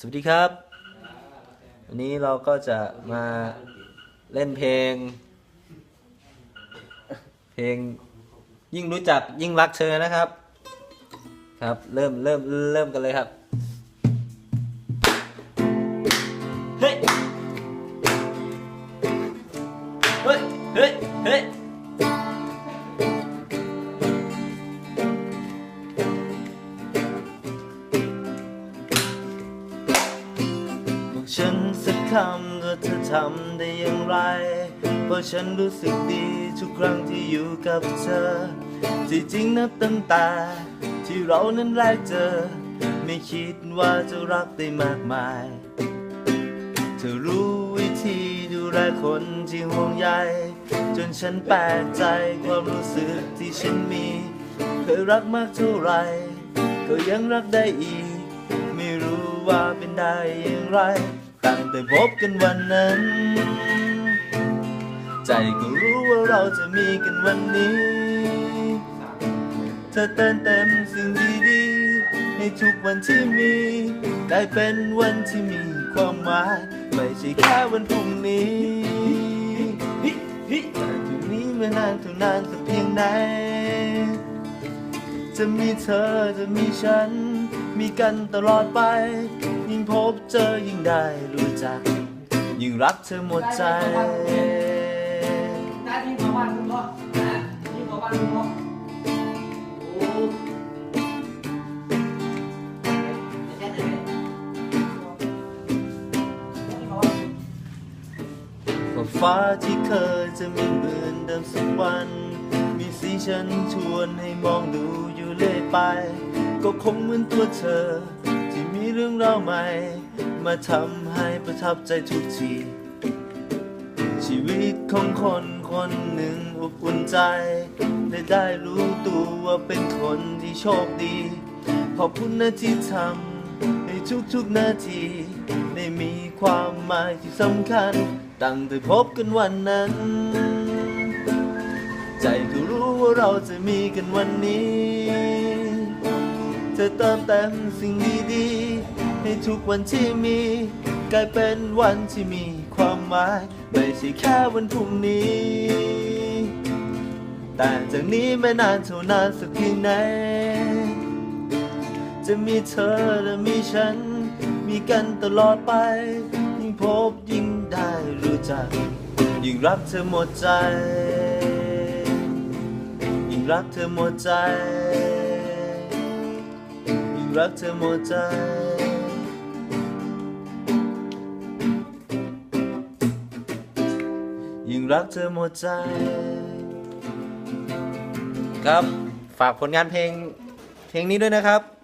สวัสดีครับ วันนี้เราก็จะมาเล่นเพลง เพลงยิ่งรู้จักยิ่งรักเธอนะครับ ครับ เริ่มเริ่มเริ่มกันเลยครับเฮ้ยเฮ้ยเฮ้ย บอกฉันสักคำว่าเธอทำได้อย่างไร เพราะฉันรู้สึกดีทุกครั้งที่อยู่กับเธอ ที่จริงนับตั้งแต่ที่เรานั้นแรกเจอ ไม่คิดว่าจะรักได้มากมาย เธอรู้วิธีดูแลคนที่ห่วงใย จนฉันแปลกใจความรู้สึกที่ฉันมี เคยรักมากเท่าไร ก็ยังรักได้อีก ว่าเป็นได้อย่างไร ตั้งแต่พบกันวันนั้น ใจก็รู้ว่าเราจะมีกันวันนี้ เธอเติมเต็มสิ่งดีๆ ในทุกวันที่มี ได้เป็นวันที่มีความหมาย ไม่ใช่แค่วันพรุ่งนี้แต่ถึงนี้ไม่นานเท่านานสักเพียงใด จะมีเธอจะมีฉัน มีกันตลอดไป ยิ่งพบเจอยิ่งได้รู้จัก ยิ่งรักเธอหมดใจ หน้าที่ของบ้านคุณพ่อนะที่ของบ้านคุณพ่อโอ้แค่ไหนว่าฟ้าที่เคยจะมีเหมือนเดิมสักวัน มีสีฉันชวนให้มองดู ไป ก็คงเหมือนตัวเธอ ที่มีเรื่องราวใหม่ มาทำให้ประทับใจทุกที ชีวิตของคนคนหนึ่งอบอุ่นใจและได้รู้ตัวว่าเป็นคนที่โชคดี ขอบคุณนะที่ทำให้ทุกๆนาที ได้มีความหมายที่สำคัญ ตั้งแต่พบกันวันนั้นใจก็รู้ว่าเราจะมีกันวันนี้ จะเติมเต็มสิ่งดีๆให้ทุกวันที่มี กลายเป็นวันที่มีความหมาย ไม่ใช่แค่วันพรุ่งนี้ แต่จากนี้ไม่นานเท่านานสักเพียงไหน จะมีเธอและมีฉัน มีกันตลอดไป ยิ่งพบยิ่งได้รู้จัก ยิ่งรักเธอหมดใจ ยิ่งรักเธอหมดใจ รักเธอหมดใจ ยิ่งรักเธอหมดใจ ครับ ฝากผลงานเพลงเพลงนี้ด้วยนะครับ